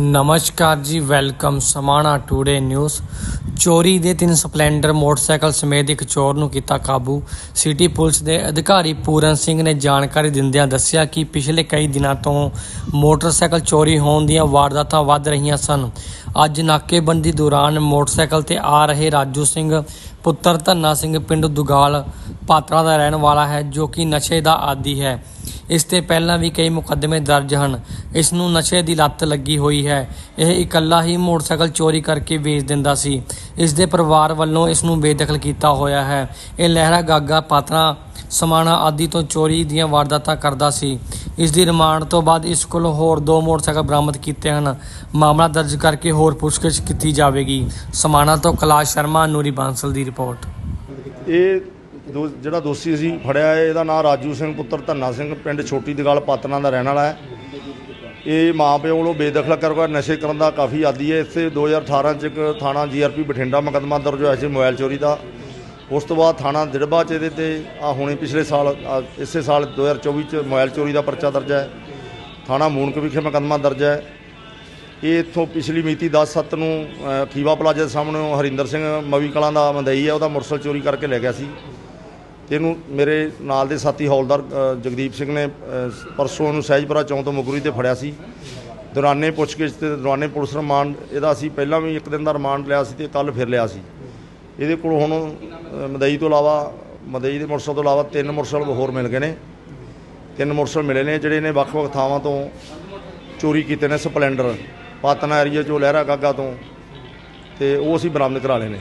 ਨਮਸਕਾਰ ਜੀ, welcome Samana today news. ਚੋਰੀ ਦੇ ਤਿੰਨ ਸਪਲੈਂਡਰ ਮੋਟਰਸਾਈਕਲ ਸਮੇਤ ਇੱਕ ਚੋਰ ਨੂੰ ਕੀਤਾ ਕਾਬੂ। ਸਿਟੀ ਪੁਲਿਸ ਦੇ ਅਧਿਕਾਰੀ ਪੂਰਨ ਸਿੰਘ ਨੇ ਜਾਣਕਾਰੀ ਦਿੰਦਿਆਂ ਦੱਸਿਆ ਕਿ ਪਿਛਲੇ ਕਈ ਦਿਨਾਂ ਤੋਂ ਮੋਟਰਸਾਈਕਲ ਚੋਰੀ ਹੋਣ ਦੀਆਂ ਵਾਰਦਾਤਾਂ ਵੱਧ ਰਹੀਆਂ ਸਨ। ਅੱਜ ਨਾਕੇਬੰਦੀ ਦੌਰਾਨ ਮੋਟਰਸਾਈਕਲ ਤੇ ਆ ਰਹੇ ਰਾਜੂ ਸਿੰਘ, ਪੁੱਤਰ ਧੰਨਾ ਸਿੰਘ, ਪਿੰਡ ਦੁਗਾਲ ਪਾਤਰਾ ਦਾ ਰਹਿਣ ਵਾਲਾ ਹੈ, ਜੋ ਕਿ ਨਸ਼ੇ ਦਾ ਆਦੀ ਹੈ। ਇਸ ਤੇ ਪਹਿਲਾਂ ਵੀ ਕਈ ਮੁਕੱਦਮੇ ਦਰਜ ਹਨ। ਇਸ ਨੂੰ ਨਸ਼ੇ ਦੀ ਲੱਤ ਲੱਗੀ ਹੋਈ ਹੈ। ਇਹ ਇਕੱਲਾ ਹੀ ਮੋਟਰਸਾਈਕਲ ਚੋਰੀ ਕਰਕੇ ਵੇਚ ਦਿੰਦਾ ਸੀ। ਇਸ ਦੇ ਪਰਿਵਾਰ ਵੱਲੋਂ ਇਸ ਨੂੰ ਬੇਦਖਲ ਕੀਤਾ ਹੋਇਆ ਹੈ। ਇਹ ਲਹਿਰਾ, ਗਾਗਾ, ਪਾਤਰਾ, ਸਮਾਣਾ ਆਦਿ ਤੋਂ ਚੋਰੀ ਦੀਆਂ ਵਾਰਦਾਤਾਂ ਕਰਦਾ ਸੀ। ਇਸ ਦੀ ਰਿਮਾਂਡ ਤੋਂ ਬਾਅਦ ਇਸ ਕੋਲੋਂ ਹੋਰ ਦੋ ਮੋਟਰਸਾਈਕਲ ਬਰਾਮਦ ਕੀਤੇ ਹਨ। ਮਾਮਲਾ ਦਰਜ ਕਰਕੇ ਹੋਰ ਪੁੱਛਗਿੱਛ ਕੀਤੀ ਜਾਵੇਗੀ। ਸਮਾਣਾ ਤੋਂ ਕੈਲਾਸ਼ ਸ਼ਰਮਾ, ਨੂਰੀ ਬਾਂਸਲ ਦੀ ਰਿਪੋਰਟ। ਇਹ ਦੋ- ਜਿਹੜਾ ਦੋਸ਼ੀ ਅਸੀਂ ਫੜਿਆ ਹੈ ਇਹਦਾ ਨਾਮ ਰਾਜੂ ਸਿੰਘ ਪੁੱਤਰ ਧੰਨਾ ਸਿੰਘ ਪਿੰਡ ਛੋਟੀ ਦਗਾਲ ਪਾਤਨਾ ਦਾ ਰਹਿਣ ਵਾਲਾ ਹੈ। ਇਹ ਮਾਂ ਪਿਓ ਵੱਲੋਂ ਬੇਦਖਲ ਕਰਕੇ ਨਸ਼ੇ ਕਰਨ ਦਾ ਕਾਫੀ ਆਦੀ ਹੈ। ਇੱਥੇ 2018 ਚ ਇੱਕ ਥਾਣਾ ਜੀਆਰਪੀ ਬਠਿੰਡਾ ਮੁਕੱਦਮਾ ਦਰਜ ਹੋਇਆ ਸੀ ਮੋਬਾਈਲ ਚੋਰੀ ਦਾ। ਉਸ ਤੋਂ ਬਾਅਦ ਥਾਣਾ ਦਿੜਬਾ ਚ ਇਹਦੇ ਤੇ ਆ ਹੁਣੇ ਪਿਛਲੇ ਸਾਲ ਇਸੇ ਸਾਲ 2024 ਚ ਮੋਬਾਈਲ ਚੋਰੀ ਦਾ ਪਰਚਾ ਦਰਜ ਹੈ। ਥਾਣਾ ਮੂਨਕ ਵਿਖੇ ਮੁਕੱਦਮਾ ਦਰਜ ਹੈ। ਇਹ ਇੱਥੋਂ ਪਿਛਲੀ ਮਿਤੀ 10/7 ਨੂੰ ਅ, ਖੀਵਾ ਪਲਾਜ਼ਾ ਦੇ ਸਾਹਮਣੇ ਹਰਿੰਦਰ ਸਿੰਘ ਮਵੀ ਕਲਾਂ ਦਾ ਮੰਦਈ ਹੈ ਉਹਦਾ ਮੋਟਰਸਾਈਕਲ ਚੋਰੀ ਕਰਕੇ ਲੈ ਗਿਆ ਸੀ। ਤੇ ਇਹਨੂੰ ਮੇਰੇ ਨਾਲ ਦੇ ਸਾਥੀ ਹੌਲਦਾਰ ਜਗਦੀਪ ਸਿੰਘ ਨੇ ਪਰਸੋਂ ਨੂੰ ਸਹਿਜਪੁਰਾ ਚੌਂਕ ਤੋਂ ਮੁਗਰੀ ਤੇ ਫੜਿਆ ਸੀ। ਦੌਰਾਨੇ ਪੁੱਛਗਿੱਛ ਤੇ ਦੌਰਾਨੇ ਪੁਲਿਸ ਰਿਮਾਂਡ, ਇਹਦਾ ਅਸੀਂ ਪਹਿਲਾਂ ਵੀ ਇੱਕ ਦਿਨ ਦਾ ਰਿਮਾਂਡ ਲਿਆ ਸੀ ਤੇ ਕੱਲ ਫਿਰ ਲਿਆ ਸੀ। ਇਹਦੇ ਕੋਲ ਹੁਣ ਮਦਈ ਤੋਂ ਇਲਾਵਾ, ਮਦਈ ਦੇ ਮੋਟਰਸਾਈਕਲ ਤੋਂ ਇਲਾਵਾ ਤਿੰਨ ਮੋਟਰਸਾਈਕਲ ਹੋਰ ਮਿਲ ਗਏ ਨੇ। ਤਿੰਨ ਮੋਟਰਸਾਈਕਲ ਮਿਲੇ ਨੇ, ਜਿਹੜੇ ਨੇ ਵੱਖ-ਵੱਖ ਥਾਵਾਂ ਤੋਂ ਚੋਰੀ ਕੀਤੇ ਨੇ, ਸਪਲੈਂਡਰ, ਪਾਤਨਾ ਏਰੀਆ ਚੋਂ ਲਹਿਰਾ ਗਾਗਾ ਤੋਂ, ਤੇ ਉਹ ਅਸੀਂ ਬਰਾਮਦ ਕਰਾ ਲਏ ਨੇ।